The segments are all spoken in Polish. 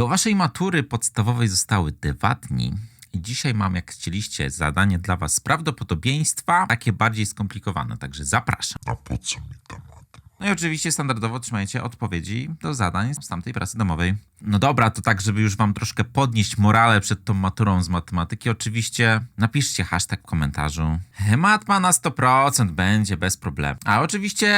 Do waszej matury podstawowej zostały dwa dni. I dzisiaj mam, jak chcieliście, zadanie dla was z prawdopodobieństwa, takie bardziej skomplikowane, także zapraszam. A po co mi ta matma? No i oczywiście standardowo otrzymajcie odpowiedzi do zadań z tamtej pracy domowej. No dobra, to tak, żeby już wam troszkę podnieść morale przed tą maturą z matematyki, oczywiście napiszcie hashtag w komentarzu. Matma na 100% będzie bez problemu. A oczywiście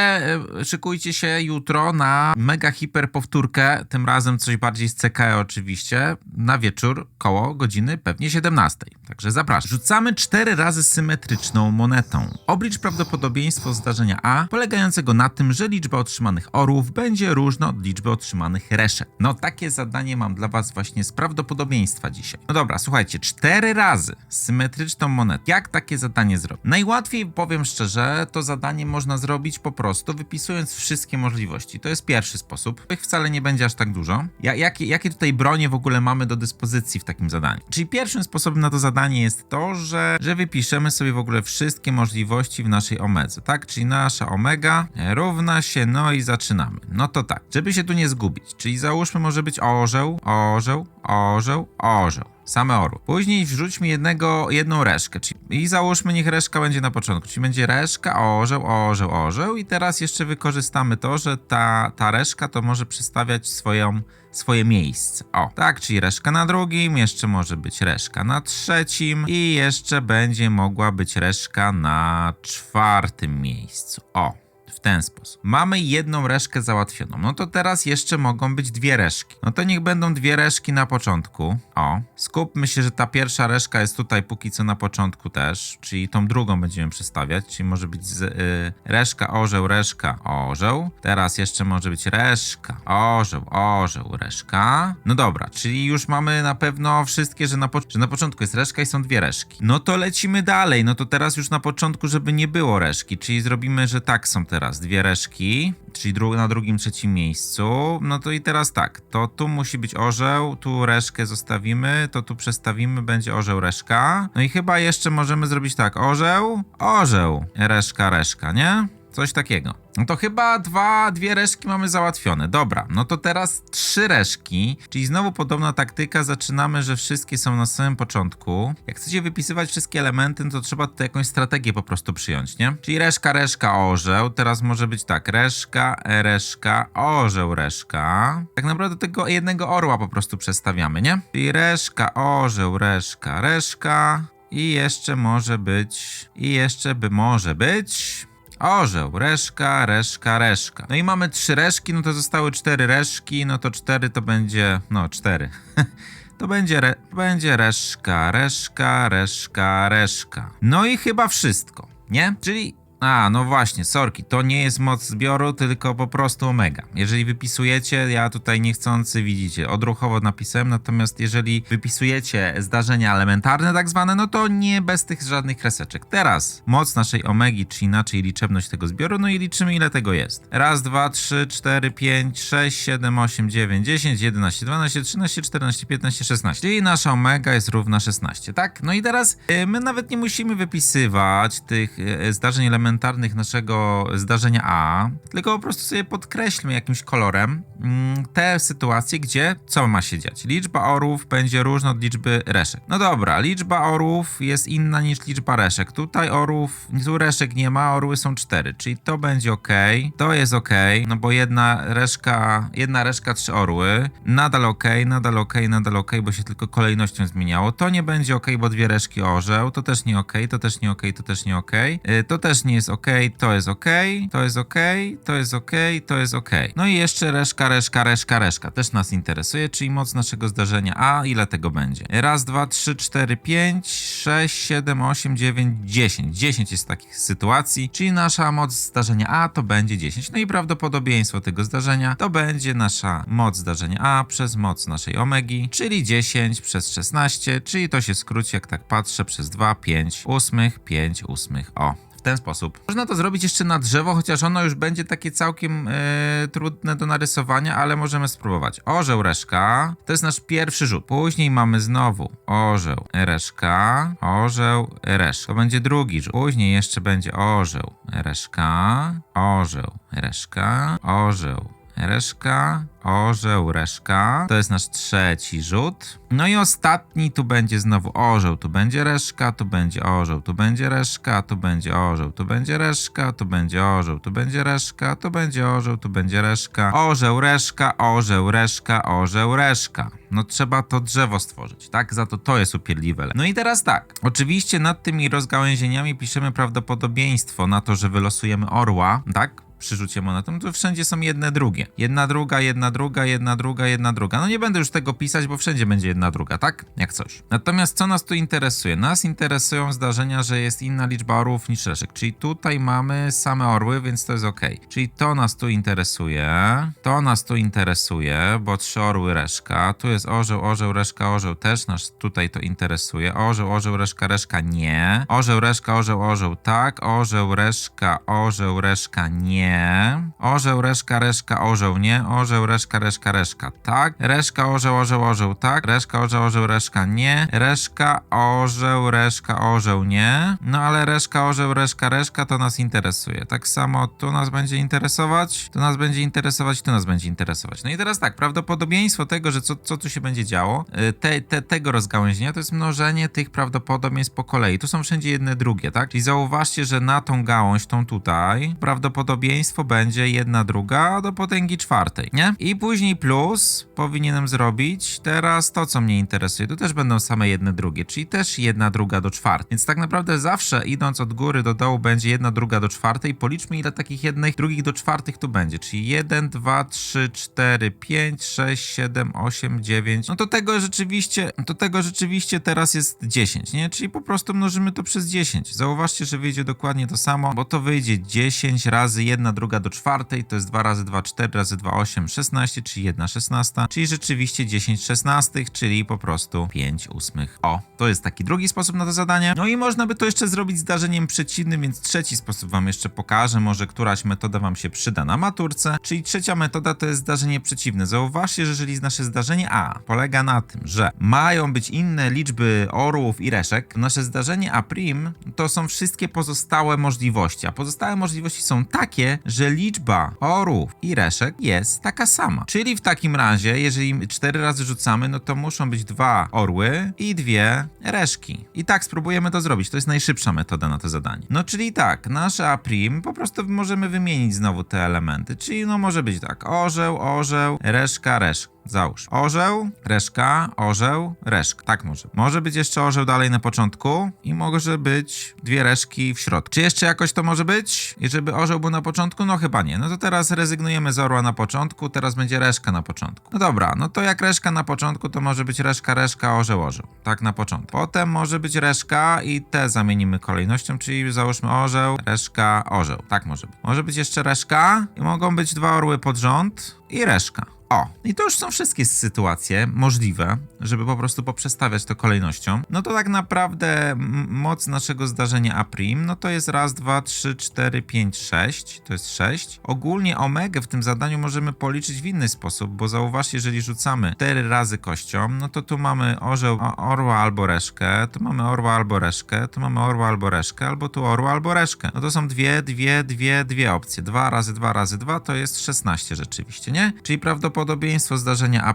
e, szykujcie się jutro na mega hiper powtórkę, tym razem coś bardziej z CKE oczywiście, na wieczór koło godziny pewnie 17. Także zapraszam. Rzucamy cztery razy symetryczną monetą. Oblicz prawdopodobieństwo zdarzenia A, polegającego na tym, że liczba otrzymanych orłów będzie różna od liczby otrzymanych reszek. No takie zadanie mam dla was właśnie z prawdopodobieństwa dzisiaj. No dobra, słuchajcie, cztery razy symetryczną monetę. Jak takie zadanie zrobić? Najłatwiej, powiem szczerze, to zadanie można zrobić po prostu wypisując wszystkie możliwości. To jest pierwszy sposób. Ich wcale nie będzie aż tak dużo. Ja, jakie, jakie tutaj bronie w ogóle mamy do dyspozycji w takim zadaniu? Czyli pierwszym sposobem na to zadanie jest to, że, że wypiszemy sobie w ogóle wszystkie możliwości w naszej omedze, tak? Czyli nasza omega równa się, no i zaczynamy. No to tak, żeby się tu nie zgubić, czyli załóżmy może być orzeł, orzeł, orzeł, orzeł. Same orły. Później wrzućmy jednego, jedną reszkę, czyli i załóżmy niech reszka będzie na początku, czyli będzie reszka, orzeł, orzeł, orzeł i teraz jeszcze wykorzystamy to, że ta, ta reszka to może przedstawiać swoją, swoje miejsce. O, tak, czyli reszka na drugim, jeszcze może być reszka na trzecim i jeszcze będzie mogła być reszka na czwartym miejscu. O, ten sposób. Mamy jedną reszkę załatwioną. No to teraz jeszcze mogą być dwie reszki. No to niech będą dwie reszki na początku. O, skupmy się, że ta pierwsza reszka jest tutaj póki co na początku też, czyli tą drugą będziemy przestawiać, czyli może być z, y, reszka, orzeł, reszka, orzeł. Teraz jeszcze może być reszka, orzeł, orzeł, reszka. No dobra, czyli już mamy na pewno wszystkie, że na, po, że na początku jest reszka i są dwie reszki. No to lecimy dalej. No to teraz już na początku, żeby nie było reszki, czyli zrobimy, że tak są teraz dwie reszki, czyli dru na drugim, trzecim miejscu. No to i teraz tak, to tu musi być orzeł, tu reszkę zostawimy, to tu przestawimy, będzie orzeł, reszka. No i chyba jeszcze możemy zrobić tak, orzeł, orzeł, reszka, reszka, nie? Coś takiego. No to chyba dwa, dwie reszki mamy załatwione. Dobra, no to teraz trzy reszki, czyli znowu podobna taktyka. Zaczynamy, że wszystkie są na samym początku. Jak chcecie wypisywać wszystkie elementy, no to trzeba tutaj jakąś strategię po prostu przyjąć, nie? Czyli reszka, reszka, orzeł. Teraz może być tak, reszka, reszka, orzeł, reszka. Tak naprawdę tego jednego orła po prostu przestawiamy, nie? Czyli reszka, orzeł, reszka, reszka. I jeszcze może być, i jeszcze by może być Orzeł, reszka, reszka, reszka. No i mamy trzy reszki, no to zostały cztery reszki, no to cztery to będzie, no cztery. to będzie, re, będzie reszka, reszka, reszka, reszka. No i chyba wszystko, nie? Czyli a, no właśnie, sorki, to nie jest moc zbioru, tylko po prostu omega. Jeżeli wypisujecie, ja tutaj niechcący widzicie, odruchowo napisałem, natomiast jeżeli wypisujecie zdarzenia elementarne tak zwane, no to nie bez tych żadnych kreseczek. Teraz moc naszej omegi, czy inaczej liczebność tego zbioru, no i liczymy ile tego jest. Raz, dwa, trzy, cztery, pięć, sześć, siedem, osiem, dziewięć, dziesięć, jedenaście, dwanaście, trzynaście, czternaście, piętnaście, szesnaście. Czyli nasza omega jest równa 16, tak? No i teraz y, my nawet nie musimy wypisywać tych y, zdarzeń elementarnych naszego zdarzenia A, tylko po prostu sobie podkreślmy jakimś kolorem mm, te sytuacje, gdzie co ma się dziać. Liczba orłów będzie różna od liczby reszek. No dobra, liczba orłów jest inna niż liczba reszek. Tutaj orłów, tu reszek nie ma, orły są cztery, czyli to będzie ok, to jest ok, no bo jedna reszka, jedna reszka, trzy orły, nadal ok, nadal ok, nadal ok, bo się tylko kolejnością zmieniało. To nie będzie ok, bo dwie reszki orzeł, to też nie ok, to też nie ok, to też nie ok, to też nie jest ok, to jest ok, to jest ok, to jest ok, to jest ok. No i jeszcze reszka, reszka, reszka, reszka. Też nas interesuje, czyli moc naszego zdarzenia A, ile tego będzie? Raz, dwa, trzy, cztery, pięć, sześć, siedem, osiem, dziewięć, dziesięć. Dziesięć jest takich sytuacji, czyli nasza moc zdarzenia A to będzie 10. No i prawdopodobieństwo tego zdarzenia to będzie nasza moc zdarzenia A przez moc naszej omegi, czyli 10 przez 16, czyli to się skróci, jak tak patrzę, przez 2, 5 ósmych, 5 ósmych. O, w ten sposób. Można to zrobić jeszcze na drzewo, chociaż ono już będzie takie całkiem e, trudne do narysowania, ale możemy spróbować. Orzeł, reszka, to jest nasz pierwszy rzut. Później mamy znowu orzeł, reszka, orzeł, reszka. To będzie drugi rzut. Później jeszcze będzie orzeł, reszka, orzeł, reszka, orzeł, reszka, orzeł, reszka. To jest nasz trzeci rzut. No i ostatni tu będzie znowu orzeł, tu będzie reszka, tu będzie orzeł, tu będzie reszka, tu będzie orzeł, tu będzie reszka, tu będzie orzeł, tu będzie reszka, tu będzie orzeł, tu będzie reszka. Orzeł, reszka, orzeł, reszka, orzeł, reszka. No trzeba to drzewo stworzyć, tak? Za to to jest upierdliwe. No i teraz tak. Oczywiście nad tymi rozgałęzieniami piszemy prawdopodobieństwo na to, że wylosujemy orła, tak? Przy rzucie monetą, to wszędzie są jedne drugie. Jedna druga, jedna druga, jedna druga, jedna druga. No nie będę już tego pisać, bo wszędzie będzie jedna druga, tak? Jak coś. Natomiast co nas tu interesuje? Nas interesują zdarzenia, że jest inna liczba orłów niż reszek. Czyli tutaj mamy same orły, więc to jest ok. Czyli to nas tu interesuje. To nas tu interesuje, bo trzy orły reszka. Tu jest orzeł, orzeł, reszka, orzeł też nas tutaj to interesuje. Orzeł, orzeł, reszka, reszka nie. Orzeł, reszka, orzeł, orzeł tak. Orzeł, reszka, orzeł, reszka nie. Orzeł, reszka, reszka, orzeł nie. Orzeł, reszka, reszka, reszka tak. Reszka, orzeł, orzeł, orzeł tak. Reszka, orzeł, orzeł, reszka nie. Reszka, orzeł, reszka, orzeł nie. No ale reszka, orzeł, reszka, reszka to nas interesuje. Tak samo tu nas będzie interesować, tu nas będzie interesować, tu nas będzie interesować. No i teraz tak, prawdopodobieństwo tego, że co, co tu się będzie działo, y, te, te, tego rozgałęzienia to jest mnożenie tych prawdopodobieństw po kolei. Tu są wszędzie jedne drugie, tak? Czyli zauważcie, że na tą gałąź, tą tutaj, prawdopodobieństwo będzie jedna druga do potęgi czwartej, nie? I później plus powinienem zrobić teraz to, co mnie interesuje. Tu też będą same jedne drugie, czyli też jedna druga do czwartej. Więc tak naprawdę zawsze idąc od góry do dołu będzie jedna druga do czwartej. Policzmy ile takich jednych drugich do czwartych tu będzie, czyli 1, 2, 3, 4, 5, 6, 7, 8, 9. No to tego rzeczywiście, to tego rzeczywiście teraz jest 10, nie? Czyli po prostu mnożymy to przez 10. Zauważcie, że wyjdzie dokładnie to samo, bo to wyjdzie 10 razy 1 druga do czwartej, to jest 2 razy 2, 4 razy 2, 8, 16, czyli 1 szesnasta, czyli rzeczywiście 10 szesnastych, czyli po prostu 5 ósmych. O, to jest taki drugi sposób na to zadanie. No i można by to jeszcze zrobić zdarzeniem przeciwnym, więc trzeci sposób wam jeszcze pokażę, może któraś metoda wam się przyda na maturce, czyli trzecia metoda to jest zdarzenie przeciwne. Zauważcie, że jeżeli nasze zdarzenie A polega na tym, że mają być inne liczby orłów i reszek, nasze zdarzenie A' to są wszystkie pozostałe możliwości, a pozostałe możliwości są takie, że liczba orłów i reszek jest taka sama. Czyli w takim razie, jeżeli cztery razy rzucamy, no to muszą być dwa orły i dwie reszki. I tak spróbujemy to zrobić. To jest najszybsza metoda na to zadanie. No czyli tak, nasze A' po prostu możemy wymienić znowu te elementy. Czyli no może być tak, orzeł, orzeł, reszka, reszka. Załóż. Orzeł, reszka, orzeł, reszka. Tak może. Może być jeszcze orzeł dalej na początku i może być dwie reszki w środku. Czy jeszcze jakoś to może być? I żeby orzeł był na początku? No chyba nie. No to teraz rezygnujemy z orła na początku, teraz będzie reszka na początku. No dobra, no to jak reszka na początku, to może być reszka, reszka, orzeł, orzeł. Tak na początku. Potem może być reszka i te zamienimy kolejnością, czyli załóżmy orzeł, reszka, orzeł. Tak może być. Może być jeszcze reszka i mogą być dwa orły pod rząd i reszka. O, i to już są wszystkie sytuacje możliwe, żeby po prostu poprzestawiać to kolejnością. No to tak naprawdę moc naszego zdarzenia A', no to jest raz, dwa, trzy, cztery, pięć, sześć. To jest sześć. Ogólnie omegę w tym zadaniu możemy policzyć w inny sposób, bo zauważcie, jeżeli rzucamy cztery razy kością, no to tu mamy orzeł, orła albo reszkę, tu mamy orła albo reszkę, tu mamy orła albo reszkę, albo tu orła albo reszkę. No to są dwie, dwie, dwie, dwie opcje. Dwa razy dwa razy dwa to jest 16 rzeczywiście, nie? Czyli prawdopodobieństwo zdarzenia A'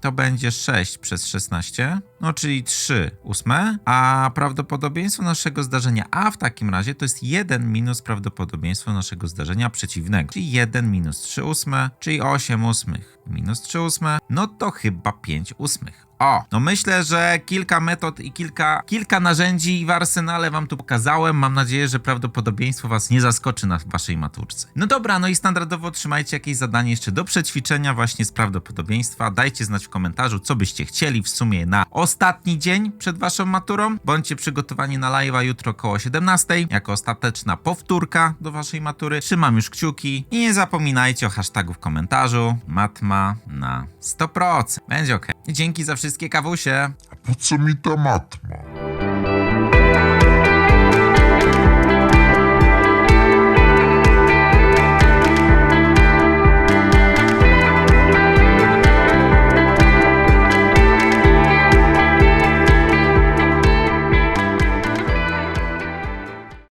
to będzie 6 przez 16, no czyli 3 ósme, a prawdopodobieństwo naszego zdarzenia A w takim razie to jest 1 minus prawdopodobieństwo naszego zdarzenia przeciwnego, czyli 1 minus 3 ósme, czyli 8 ósmych minus 3 ósme, no to chyba 5 ósmych. O, no myślę, że kilka metod i kilka, kilka narzędzi w arsenale wam tu pokazałem. Mam nadzieję, że prawdopodobieństwo was nie zaskoczy na waszej maturce. No dobra, no i standardowo trzymajcie jakieś zadanie jeszcze do przećwiczenia właśnie z prawdopodobieństwa. Dajcie znać w komentarzu, co byście chcieli w sumie na ostatni dzień przed waszą maturą. Bądźcie przygotowani na live'a jutro około 17 jako ostateczna powtórka do waszej matury. Trzymam już kciuki i nie zapominajcie o hashtagu w komentarzu. Matma na 100%. Będzie ok. Dzięki za wszystkie kawusie. Po co mi ta matma?